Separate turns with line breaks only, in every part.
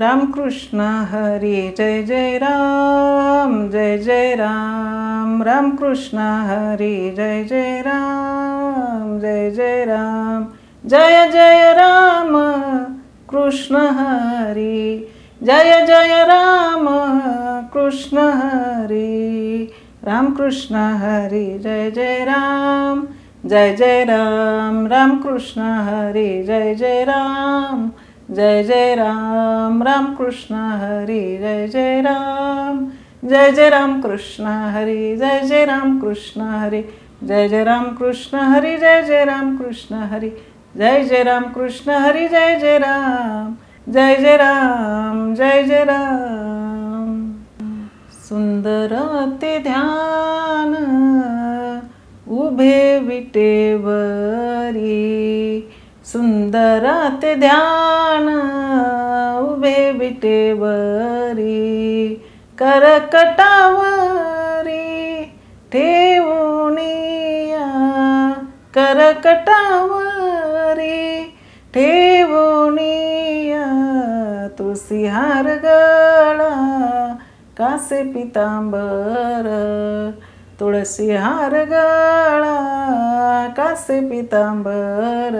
रामकृष्ण हरी जय जय राम जय जय राम. रामकृष्ण हरी जय जय राम जय जय राम. जय जय राम कृष्ण हरी. जय जय राम कृष्ण हरी. रामकृष्ण हरी जय जय राम. जय जय राम रामकृष्ण हरी जय जय राम. जय जय राम राम कृष्ण हरी जय जय राम जय जय राम कृष्ण हरी जय जय राम कृष्ण हरी जय जय राम कृष्ण हरी जय जय राम कृष्ण हरी जय जय राम कृष्ण हरी जय जय राम जय जय राम जय जय राम सुंदर ते ध्यान उभे विटेवरी सुंदर ते ध्यान उभे विटेवरी करकटावरी ठेवणिया करकटावरी ठेवणिया तुळसी हार गळा कासे पितांबर तुळसी हार गळा कासे पितांबर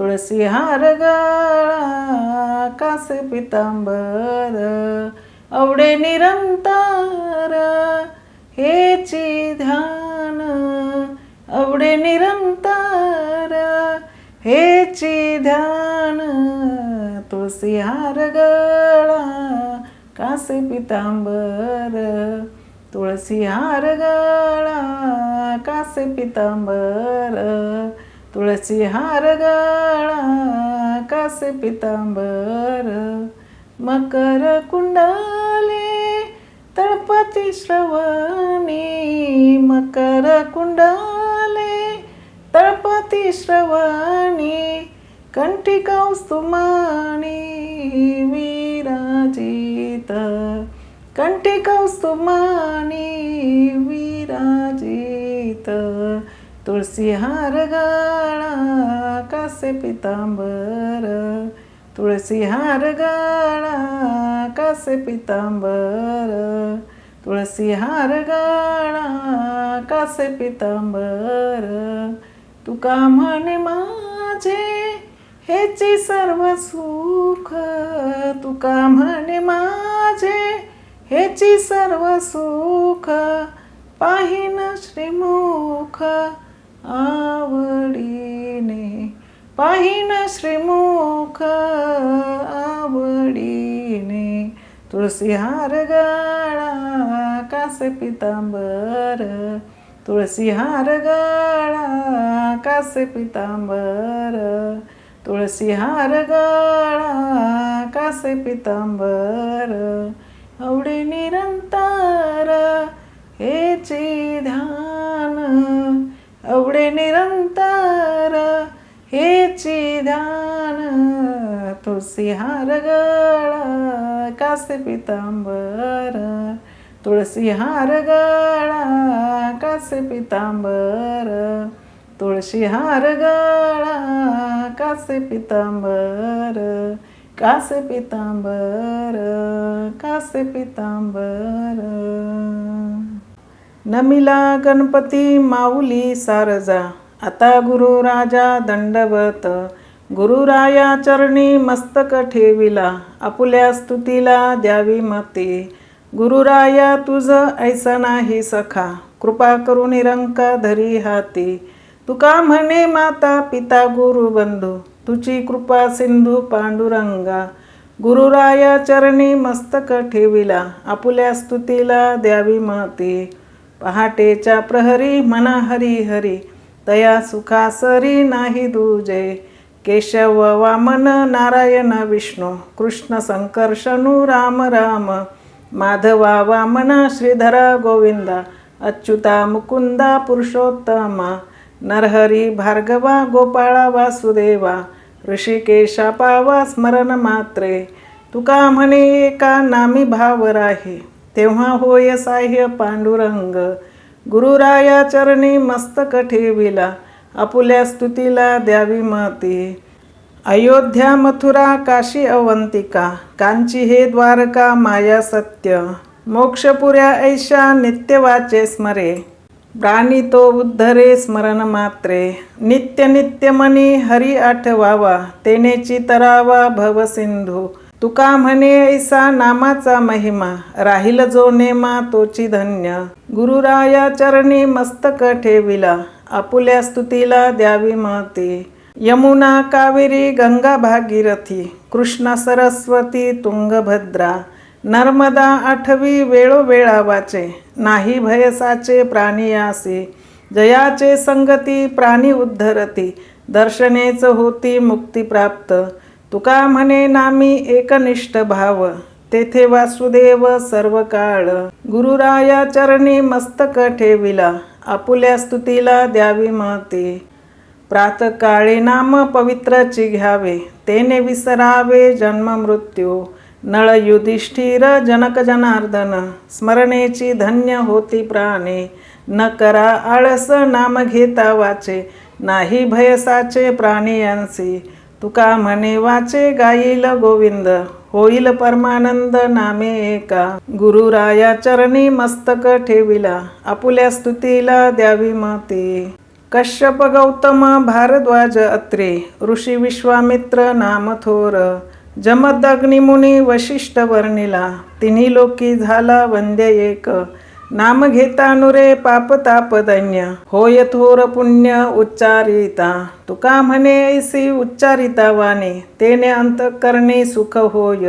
तुळसी हार गळा कासे पितांबर आवडे निरंतर हेची ध्यान आवडे निरंतर हेची ध्यान तुळसी हार गळा कासे पितांबर तुळसी हार गळा कासे पितांबर. तुळसी हार गळा कासे पितांबर मकर कुंडले तळपती श्रवणी मकर कुंडले तळपती श्रवणी कंठी कौस्तुमानी विराजित कंठी कौस्तुमानी विराजित। तुळसी हार गाळा कासे पितांबर. तुळसी हार गाळा कासे पितांबर. तुळसी हार गाळा कासे पितांबर. तुका म्हणे माझे हेची सर्व सुख. तुका म्हणे माझे हेची सर्व सुख. पाहिन श्रीमुख. आवडीने. पाहिन श्रीमुख आवडीने. तुळसी हार गळा कासे पितांबर. तुळसी हार गळा कासे पितांबर. तुळसी हार गळा कासे पितांबर. आवडे निरंतर हेचे ध्यान. अवडे निरंतर हेची ध्यान तुळसी हार गळा कासे पितांबर तुळसी हार गळा कासे पितांबर तुळशी हार गळा कासे पितांबर कासे पितांबर कासे पितांबर. नमिला गणपती माऊली सारजा. आता गुरु राजा दंडवत. गुरुराया चरणी मस्तक ठेविला. आपुल्या स्तुतीला द्यावी मते. गुरुराया तुझ ऐसा नाही सखा. कृपा करू निरंका धरी हाती. तुका म्हणे माता पिता गुरु बंधू. तुझी कृपा सिंधू पांडुरंगा. गुरुराया चरणी मस्तक ठेविला. आपुल्या स्तुतीला द्यावी महती पहाटेच्या प्रहरी मना हरी हरी तया सुखासरी नाही दुजे. केशव वामन नारायण विष्णू कृष्ण संकर्षणू राम राम माधवा वामन श्रीधरा गोविंदा अच्युता मुकुंदा पुरुषोत्तमा नरहरी भार्गवा गोपाळा वासुदेवा ऋषिकेशा पावा स्मरण मात्रे. तुका म्हणे एका नामी भाव राही. तेव्हा होय साह्य पांडुरंग. गुरुराया चरणी मस्तक ठेविला आपुल्या स्तुतीला द्यावी मते. अयोध्या मथुरा काशी अवंतिका कांची हे द्वारका माया सत्य. मोक्षपुऱ्या ऐशा नित्य वाचे स्मरे. प्राणी तो उद्धरे स्मरण मात्रे. नित्य नित्य मनी हरी आठवावा तेनेची तरावा भव सिंधू. तुका म्हणे ऐसा नामाचा महिमा राहील जो नेमा तोची धन्य. गुरुराया चरणी मस्तक ठेविला आपुल्या स्तुतीला द्यावी महती. यमुना कावेरी गंगा भागीरथी कृष्णा सरस्वती तुंगभद्रा. नर्मदा आठवी वेळोवेळा वाचे नाही भयसाचे प्राणियासी जयाचे संगती प्राणी उद्धरती दर्शनेच होती मुक्ती प्राप्त. तुका म्हणे नामी एकनिष्ठ भाव तेथे वासुदेव सर्व काळ गुरुराया चरणी मस्तक ठेविला आपुल्या स्तुतीला द्यावी महती प्रातकाळी नाम पवित्रची घ्यावे तेने विसरावे जन्म मृत्यू. नळ युधिष्ठिर जनक जनार्दन स्मरणेची धन्य होती प्राणे. न करा आळस नाम घेता वाचे नाही भयसाचे प्राणियांसी तुका म्हणे वाचे गाईल गोविंद होईल परमानंद नामे एका. गुरुराया चरणी मस्तक ठेविला आपुल्या स्तुतीला द्यावी मते. कश्यप गौतम भारद्वाज अत्रे ऋषी विश्वामित्र नाम थोर. जमदग्निमुनी वशिष्ठ वर्णिला तिन्ही लोकी झाला वंद्य एक. नाम घेता नुरे पाप तापदन्य होय थोर पुण्य उच्चारिता. तुका म्हणे ऐसी उच्चारिता वाणे. तेने अंतकरणी सुख होय.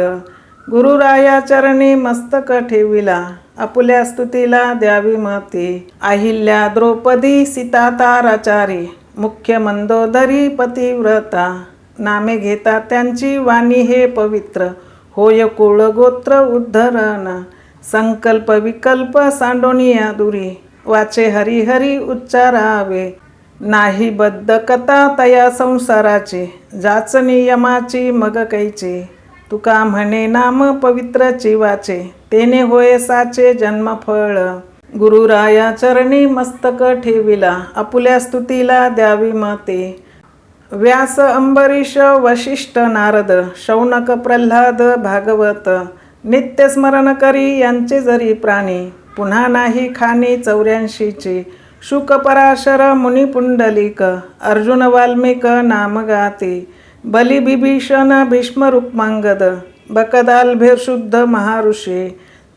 गुरुराया चरणी मस्तक ठेविला. आपुल्या स्तुतीला द्यावी मती. अहिल्या द्रौपदी सीता ताराचारी. मुख्य मंदोदरी पतिव्रता. नामे घेता त्यांची वाणी हे पवित्र. होय कुळ गोत्र उद्धरण. संकल्प विकल्प सांडोनिया दुरी. वाचे हरी हरी उच्चारावे. नाही बद्ध कथा तया संसाराचे. जाच नियमाची मग कैचे. तुका म्हणे नाम पवित्रची वाचे तेने होय साचे जन्मफळ. गुरुराया चरणी मस्तक ठेविला. आपुल्या स्तुतीला द्यावी मते. व्यास अंबरीश वशिष्ठ नारद शौनक प्रल्हाद भागवत. नित्यस्मरण करी यांचे जरी प्राणी पुन्हा नाही खाणी चौऱ्याऐंशीची शुक पराशर मुनी पुंडलिक अर्जुन वाल्मिक नामगाते बलिबिभीषण भीष्म रुक्मांगद बकदाल महाऋषी.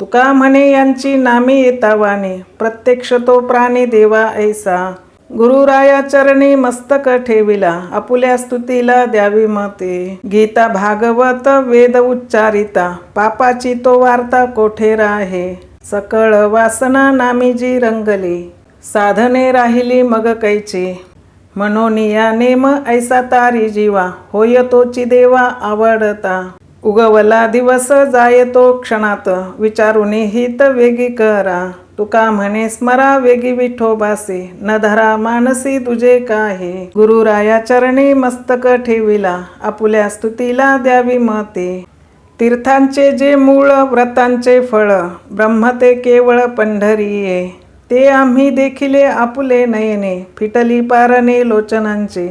तुका म्हणे यांची नामे येता प्रत्यक्ष तो प्राणी देवा ऐसा. गुरुराया चरणी मस्तक ठेविला आपुल्या स्तुतीला द्यावी मते. गीता भागवत वेद उच्चारिता पापाची तो वार्ता कोठे राहे? सकळ वासना नामी जी रंगली साधने राहिली मग कैची. म्हणून या नेम ऐसा तारी जीवा होय तोची देवा आवडता. उगवला दिवस जायतो क्षणात विचारून हित वेगी करा. तुका म्हणे स्मरा वेगी विठोबासे न धरा मानसी तुझे काहे. गुरुराया चरणी मस्तक ठेविला आपुल्या स्तुतीला द्यावी मते तीर्थांचे जे मूळ व्रतांचे फळ ब्रह्म ते केवळ पंढरीये. ते आम्ही देखिले आपुले नयने फिटली पारणे लोचनांचे.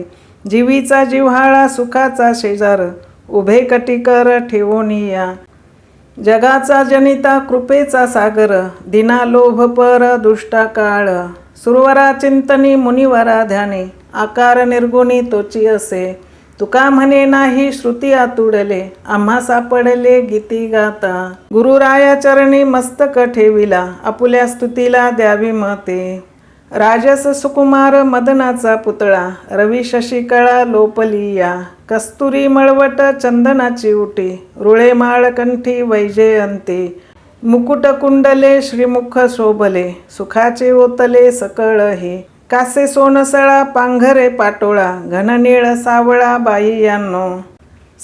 जीवीचा जिव्हाळा सुखाचा शेजार उभे कटिकर या. जगाचा जनिता कृपेचा सागर दिना लोभ पर दुष्टा काळ. सुरवरा चिंतनी मुनिवरा ध्याने आकार निर्गुणी तोची असे. तुका म्हणे नाही श्रुती आतुडले आम्हा सापडले गीती गाता. गुरुराया चरणी मस्तक ठेविला आपुल्या स्तुतीला द्यावी मते. राजस सुकुमार मदनाचा पुतळा रवी शशिकळा लोपलिया कस्तुरी मळवट चंदनाची उटी रुळे माळकंठी वैजयंती. मुकुट कुंडले श्रीमुख शोभले सुखाचे ओतले सकळ हे कासे सोनसळा पांघरे पाटोळा घननीळ सावळा बाई यांनो.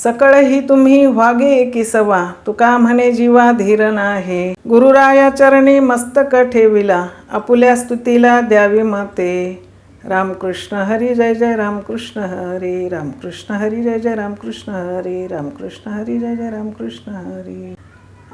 सकळही तुम्ही वागे एकी सवा तुका म्हणे जीवा धीर आहे गुरुराया चरणी मस्तक ठेविला. आपुल्या स्तुतीला द्यावी मते. रामकृष्ण हरी जय जय रामकृष्ण हरी. रामकृष्ण हरी जय जय रामकृष्ण हरी. रामकृष्ण हरी जय जय रामकृष्ण हरी.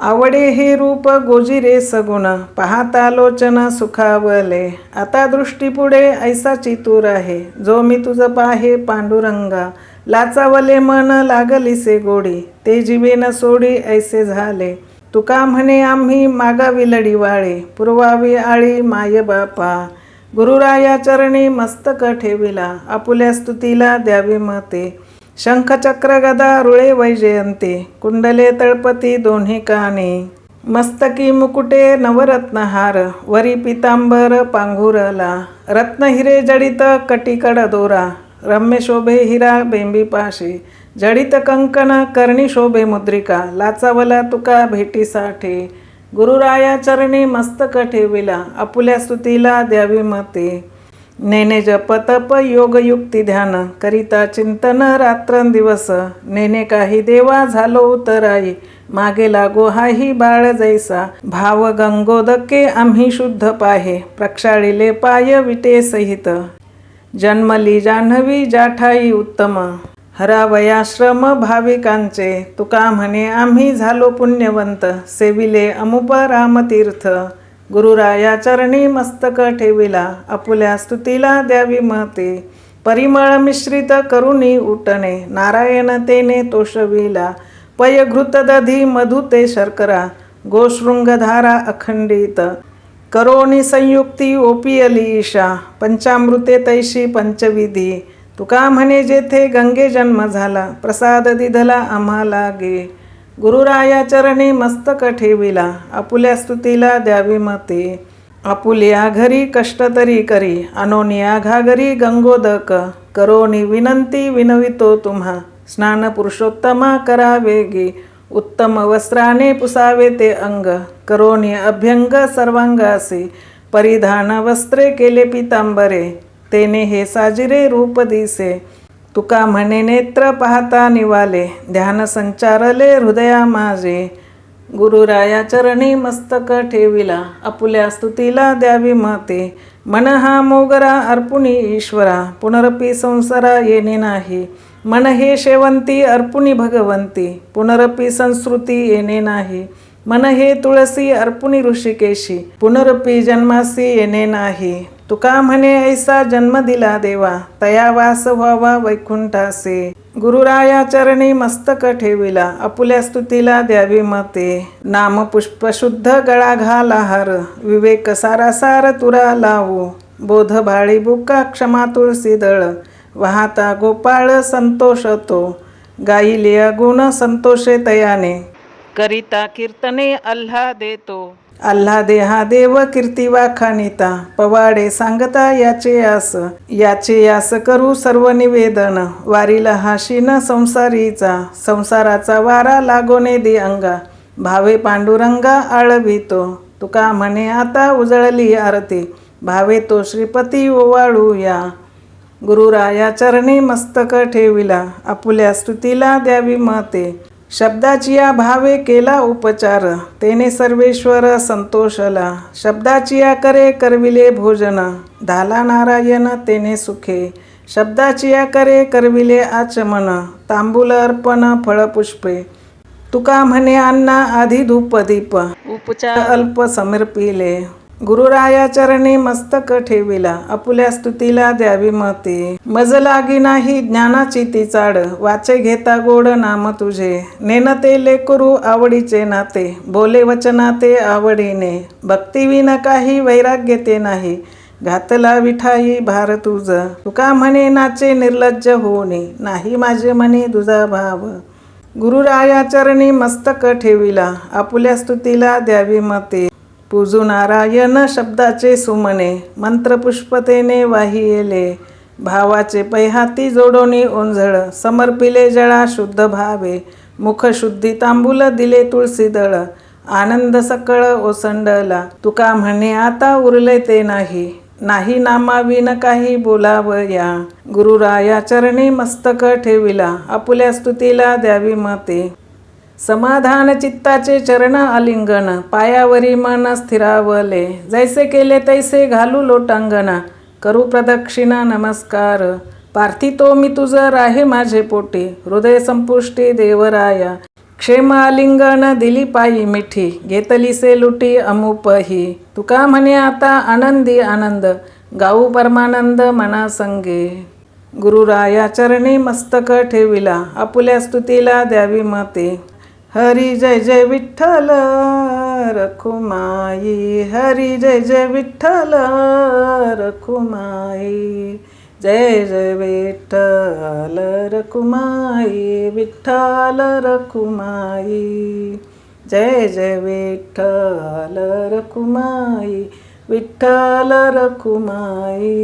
आवडे हे रूप गोजिरे सगुण. पाहता लोचन सुखावले. आता दृष्टीपुढे ऐसा चितूर आहे. जो मी तुझं पाहे पांडुरंगा. लाचावले मन लागलीसे गोडी ते जीवेन सोडी ऐसे झाले. तुका म्हणे आम्ही मागावी लढीवाळे पुरवावी आळी माय बापा. गुरुराया चरणी मस्तक ठेविला आपुल्या स्तुतीला द्यावी मते. शंखचक्र गदा रुळे वैजयंते कुंडले तळपती दोन्ही काने. मस्तकी मुकुटे नवरत्नहार वरी पितांबर पांघुरला. रत्नहिरे जडित कटिकड दोरा रम्य शोभे हिरा बेंबी पाशे. जडित कंकण कर्णी शोभे मुद्रिका. लाचावला तुका भेटीसाठी. गुरुराया चरणी मस्तक ठेविला. आपुल्या स्तुतीला द्यावी मते. नेने जप तप योग युक्ती ध्यान. करिता चिंतन रात्रंदिवस. नेने काही देवा झालो उतराई. मागे लागो हाही बाळ जैसा. भाव गंगोदके आम्ही शुद्ध पाहे. प्रक्षाळिले पाय विटे सहित. जन्मली जान्हवी जाठाई उत्तम. हरावयाश्रम भाविकांचे. तुका म्हणे आम्ही झालो पुण्यवंत. सेविले अमुप रामतीर्थ. गुरुराया चरणी मस्तक ठेविला. आपुल्या स्तुतीला द्यावी महते. परिमळ मिश्रित करुणी उटणे. नारायण तेने तोषविला. पयघृत दधी मधुते शर्करा. गोशृंगधारा अखंडित. करोणी संयुक्ती ओपियली ईशा पंचामृते तैशी पंचविधी। तुका म्हणे जेथे गंगे जन्म झाला प्रसाद दिधला आम्हाला गे। गुरुराया चरणी मस्तक ठेविला आपुल्या स्तुतीला द्यावी मते। आपुल्या घरी कष्ट तरी करी अनोनिया घागरी गंगोदक। करोनी विनंती विनवितो तुम्हा स्नान पुरुषोत्तमा करावे गे। उत्तम वस्त्राने पुसावे ते अंग करोनी अभ्यंग सर्वांगासी परिधान वस्त्रे केले पितांबरे तेने हे साजिरे रूप दिसे. तुका म्हणे नेत्र पाहता निवाले ध्यान संचारले हृदया माझे. गुरुराया चरणी मस्तक ठेविला आपुल्या स्तुतीला द्यावी मते. मन हा मोगरा अर्पुणी ईश्वरा पुनरपी संसारा येणे नाही. मन हे शेवंती अर्पुणी भगवंती. पुनरपी संस्कृती येणे नाही. मन हे तुळसी अर्पुणी ऋषिकेशी. पुनरपी जन्मासी येणे नाही. तुका म्हणे ऐसा जन्म दिला देवा. तया वास व्हावा वैकुंठासे. गुरुराया चरणी मस्तक ठेविला. आपुल्या स्तुतीला द्यावी मते. नाम पुष्प शुद्ध गळा घाला हार. विवेक सारासार तुरा लावू. बोध भाळी बुका क्षमा तुळसी दळ. वाहता गोपाळ संतोष तो. गायिले गुण संतोषे तयाने. करिता कीर्तने अल्हा देतो अल्हा देहा देव कीर्ती वाखानिता. पवाडे सांगता याचे आस. याचे यास करू सर्व निवेदन. वारीला हाशीन संसारीचा. संसाराचा वारा लागोने दे अंगा. भावे पांडुरंगा आळवितो तुका म्हणे आता उजळली आरती. भावे तो श्रीपती ओवाळूया. गुरुराया चरणी मस्तक ठेविला आपुल्या स्तुतीला द्यावी मते. शब्दाची या भावे केला उपचार तेने सर्वेश्वर संतोषला. शब्दाची या करे करविले भोजन धाला नारायण तेने सुखे. शब्दाची या करे करविले आचमन तांबूल अर्पण फळपुष्पे तुका म्हणे अन्ना आधी धूप दीप. उपचार. अल्प समर्पिले गुरुराया चरणी मस्तक ठेविला आपुल्या स्तुतीला द्यावी मते. मज लागी नाही ज्ञानाची ती चाड वाचे घेता गोड नाम तुझे. नेनते लेकरू आवडीचे नाते बोले वचनाते आवडीने. भक्तिविन काही वैराग्य ते नाही घातला विठाई भार तुझ. तुका म्हणे नाचे निर्लज्ज होणे नाही माझे म्हणे तुझा भाव. गुरुराया चरणी मस्तक ठेविला आपुल्या स्तुतीला द्यावी मते. पूजू नारायण शब्दाचे सुमने मंत्रपुष्पतेने वाहियेले भावाचे पैहाती जोडोनी ओंझळ समर्पिले जळा शुद्ध भावे मुख शुद्धी तांबूल दिले तुळसी दळ आनंद सकळ ओसंडला तुका म्हणे आता उरले ते नाही नाही नामाविन काही बोलावया. गुरुराया चरणी मस्तक ठेविला आपुल्या स्तुतीला द्यावी मते. समाधान चित्ताचे चरण आलिंगन पायावरी मन स्थिरावले. जैसे केले तैसे घालू लोटांगना करू प्रदक्षिणा नमस्कार. पार्थितो मी तुझं राहे माझे पोटी. हृदय संपुष्टी देवराया. क्षेम आलिंगन दिली पायी मिठी. घेतलीसे लुटी अमुपही. तुका म्हणे आता आनंदी आनंद. गाऊ परमानंद मनासंगे. गुरुराया चरणी मस्तक ठेविला. आपुल्या स्तुतीला द्यावी मते. हरी जय जय विठ्ठल रखुमाई हरी जय जय विठ्ठल रखुमाई जय जय विठ्ठल रखुमाई विठ्ठल रखुमाई जय जय विठ्ठल रखुमाई विठ्ठल रखुमाई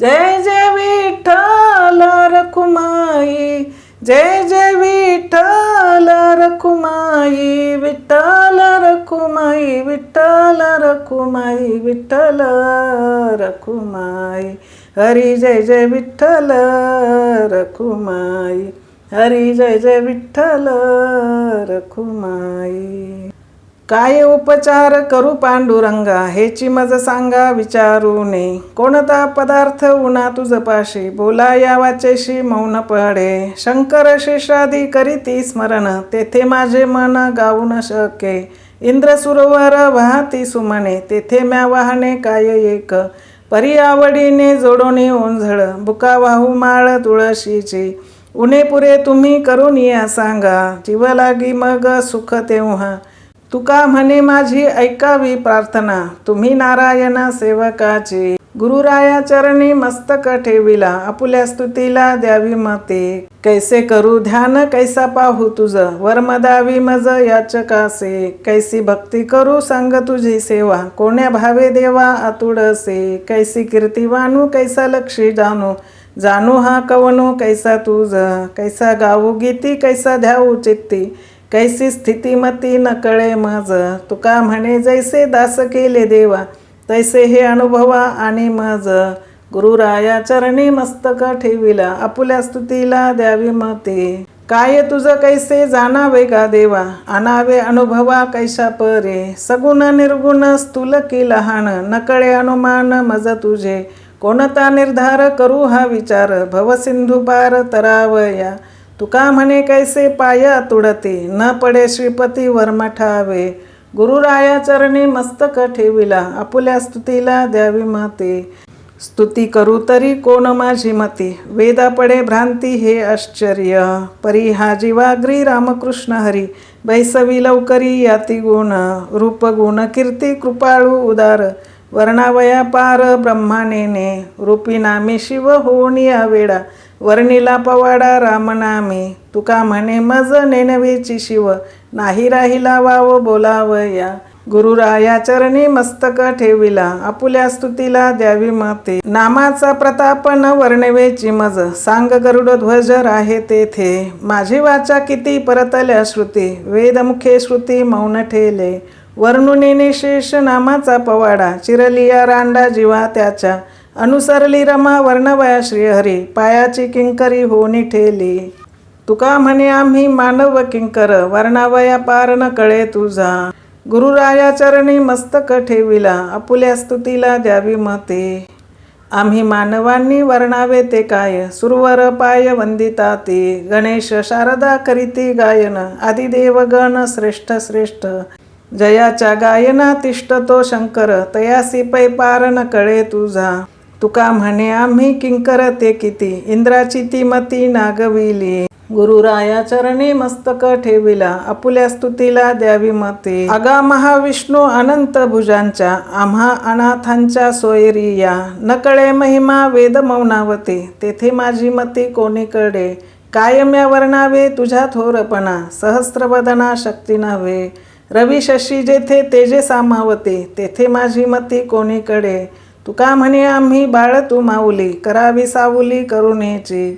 जय जय विठ्ठल रखुमाई जय जय विठ्ठल रखुमाई विठ्ठल रखुमाई विठ्ठल रखुमाई विठ्ठल रखुमाई हरी जय जय विठ्ठल रखुमाई काय उपचार करू पांडुरंगा? हेची मज सांगा विचारू ने कोणता पदार्थ उना तुझ पाशी? बोला या वाचेशी मौन पडे शंकर शेषादी करीती स्मरण. तेथे माझे मन गाऊ न शके. इंद्र सुरोवर वाहती सुमने. तेथे म्या वाहने काय एक? परी आवडीने जोडोनी ओंझळ बुका वाहू माळ तुळशीची. उणे पुरे तुम्ही करून या सांगा. जीव लागी मग सुख तेव्हा. तुका म्हणे माझी ऐकावी प्रार्थना. तुम्ही नारायणा सेवकाची. गुरुराया चरणी मस्तक ठेविला. आपुल्या स्तुतीला द्यावी मते. कैसे करू ध्यान? कैसा पाहू तुझ? वर्मदावी मज याचकासे. कैसी भक्ती करू सांग तुझी सेवा? कोण्या भावे देवा आतुडसे? कैसी कीर्ती वानू? कैसा लक्षी जाणू? जाणू हा कवनू? कैसा तुझ? कैसा गाऊ गीती? कैसा ध्याऊ चित्ती? कैसी स्थितीमती न कळे मज तुका म्हणे जैसे दास केले देवा तैसे हे अनुभवा आणि मज गुरुराया चरणी मस्तक ठेविला आपुल्या स्तुतीला द्यावी मते. काय तुझं कैसे जाणावे का देवा आणावे अनुभवा कैशा परे. सगुण निर्गुण स्थूल की लहान नकळे अनुमान मज तुझे. कोणता निर्धार करू हा विचार भवसिंधू पार तरावया. तुका म्हणे कैसे पाया तुडती? न पडे श्रीपती वर्मठावे गुरुराया चरणी मस्तक ठेविला आपुल्या स्तुतीला द्यावी मते. स्तुती करू तरी कोण माझी मती? वेदा पडे भ्रांती हे आश्चर्य. परी हा जीवाग्री रामकृष्ण हरी. बैसवी लवकरी याती गुण. रूप गुण कीर्ती कृपाळू उदार. वर्णावया पार ब्रह्मानेने. रूपी नामे शिव होऊनिया वेडा. वर्णिला पवाडा रामनामे. तुका म्हणे मज नेनवेची शिव. नाही राहिला वाव बोलावया. गुरुराया चरणी मस्तक ठेविला. आपुल्या स्तुतीला द्यावी मते. नामाचा प्रताप न वर्णवेची मज. सांग गरुड ध्वज आहे तेथे. माझी वाचा किती परतल्या श्रुती. वेदमुखे श्रुती मौन ठेले. वर्णुनीने शेष नामाचा पवाडा. चिरलिया रांडा जीवा त्याच्या. अनुसरली रमा वर्णवया श्रीहरी पायाची किंकरी होनी ठेली. तुका म्हणे आम्ही मानव किंकर वर्णावया पार न कळे तुझा. गुरुराया चरणी मस्तक ठेविला आपुल्या स्तुतीला द्यावी मते. आम्ही मानवांनी वर्णावे ते काय सुरवर पाय वंदिता ते. गणेश शारदा करीती गायन आदिदेवगण श्रेष्ठ श्रेष्ठ. जयाच्या गायना तिष्ठतो शंकर तयासी पै पार न कळे तुझा. तुका म्हणे आम्ही किंकर ते किती? इंद्राची ती मती नागविली. गुरुराया चरणी मस्तक ठेविला. आपुल्या स्तुतीला द्यावी मते. अगा महाविष्णू अनंत भुजांच्या आम्हा अनाथांच्या सोयरी या. नकळे महिमा वेद मौनावते. तेथे माझी मती कोणीकडे? कायम्या वर्णावे तुझ्या थोरपणा. सहस्रवदना शक्ती नव्हे. रवी शशी जेथे तेजे सामावते. तेथे माझी मती कोणीकडे? तुका म्हणे आम्ही बाळ तू माऊली? करावी सावली करुणेची.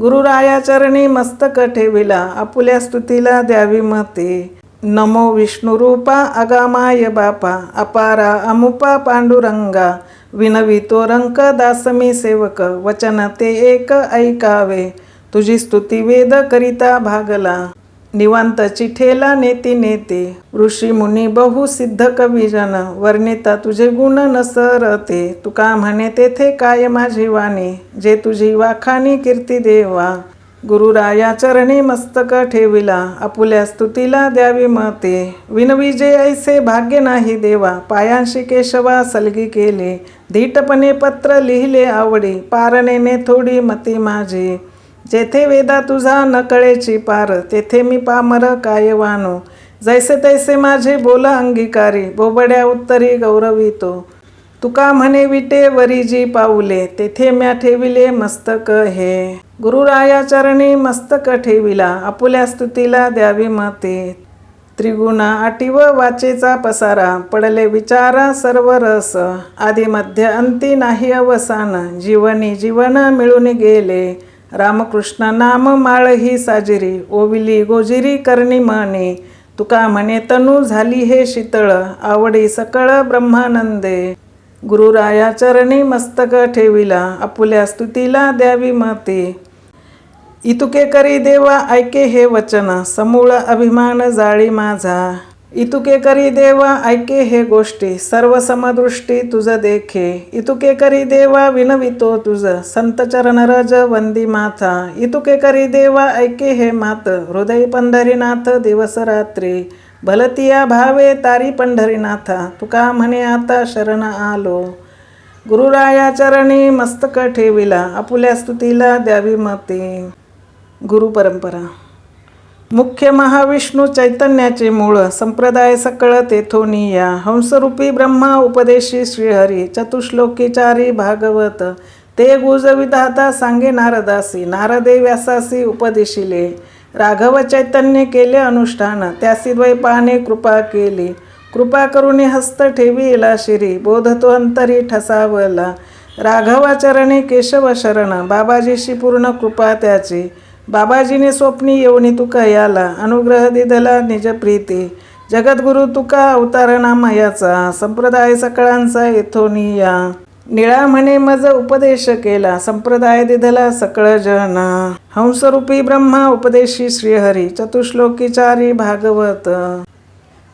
गुरुराया चरणी मस्तक ठेविला आपुल्या स्तुतीला द्यावी मते. नमो विष्णुरूपा अगामाय बापा अपारा अमुपा पांडुरंगा विनवितो रंक दासमी सेवक वचन ते एक ऐकावे. तुझी स्तुती वेद करिता भागला. निवांत चिठेला नेती नेते ऋषी मुनी बहु सिद्ध कविजन वर्णिता तुझे गुण नसरते तुका म्हणे तेथे काय माझी वाणी जे तुझी वाखाणी कीर्ती देवा. गुरुराया चरणी मस्तक ठेविला आपुल्या स्तुतीला द्यावी मते. विनविजे ऐसे भाग्य नाही देवा पायांशी केशवा सलगी केले. धीटपणे पत्र लिहिले आवडी पारणेने थोडी मती माझी. जेथे वेदा तुझा नकळेची पार तेथे मी पामर काय वानो? जैसे तैसे माझे बोल अंगीकारी बोबड्या उत्तरी गौरवितो तुका म्हणे विटे वरीजी पाऊले तेथे म्या ठेविले मस्तक हे. गुरुराया चरणी मस्तक ठेविला आपुल्या स्तुतीला द्यावी मते. त्रिगुणा आटीव वाचेचा पसारा पडले विचारा सर्व रस. आधी मध्य अंती नाही अवसान जीवनी जीवन मिळून गेले. रामकृष्ण नाम माळ ही साजिरी ओविली गोजिरी करणी मने. तुका म्हणे तनू झाली हे शीतळ आवडी सकळ ब्रह्मानंदे. गुरुराया चरणी मस्तक ठेविला आपुल्या स्तुतीला द्यावी मते. इतुके करी देवा ऐके हे वचन समूळ अभिमान जाळी माझा. इतुके करी देवा ऐके हे गोष्टी सर्व समदृष्टी तुझ देखे. इतुके करी देवा विनवितो तुझ संत चरण रज वंदी माथा इतुके करी देवा ऐके हे मात हृदय पंढरीनाथ दिवस रात्री. भलतिया भावे तारी पंढरीनाथा तुका म्हणे आता शरण आलो. गुरुराया चरणी मस्तक ठेविला आपुल्या स्तुतीला द्यावी मते. गुरुपरंपरा मुख्य महाविष्णू चैतन्याचे मूळ संप्रदाय सकळ तेथोनिया. हंसरूपी ब्रह्मा उपदेशी श्रीहरी चतुश्लोकीचारी भागवत. ते गुजविधाता सांगे नारदासी नारदे व्यासासी उपदेशिले. राघव चैतन्य केले अनुष्ठान त्यासी द्वैपाने कृपा केली. कृपा करून हस्त ठेविला शिरी बोधतो अंतरी ठसावला. राघवाचरणी केशव शरण बाबाजीशी पूर्ण कृपा त्याची. बाबाजीने स्वप्नी येऊनी तुका याला अनुग्रह दिदला निज प्रीती. जगद्गुरु तुका अवतारणा मयाचा संप्रदाय सकळांचा येथोनिया निळा म्हणे मज उपदेश केला संप्रदाय दिधला सकळ जन हंसरूपी ब्रह्मा उपदेशी श्रीहरी चतुश्लोकीचारी भागवत.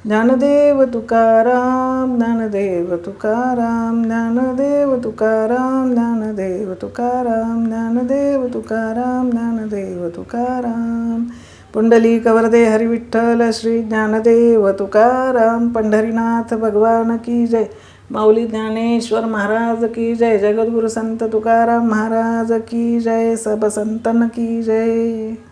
ज्ञानदेव तुकाराम ज्ञानदेव तुकाराम ज्ञानदेव तुकाराम ज्ञानदेव तुकाराम ज्ञानदेव तुकाराम ज्ञानदेव तुकाराम. पुंडली कवरदे हरिविठ्ठल श्री ज्ञानदेव तुकाराम पंढरीनाथ भगवान की जय. माऊली ज्ञानेश्वर महाराज की जय. जगद्गुरु संत तुकाराम महाराज की जय. सब संतन की जय.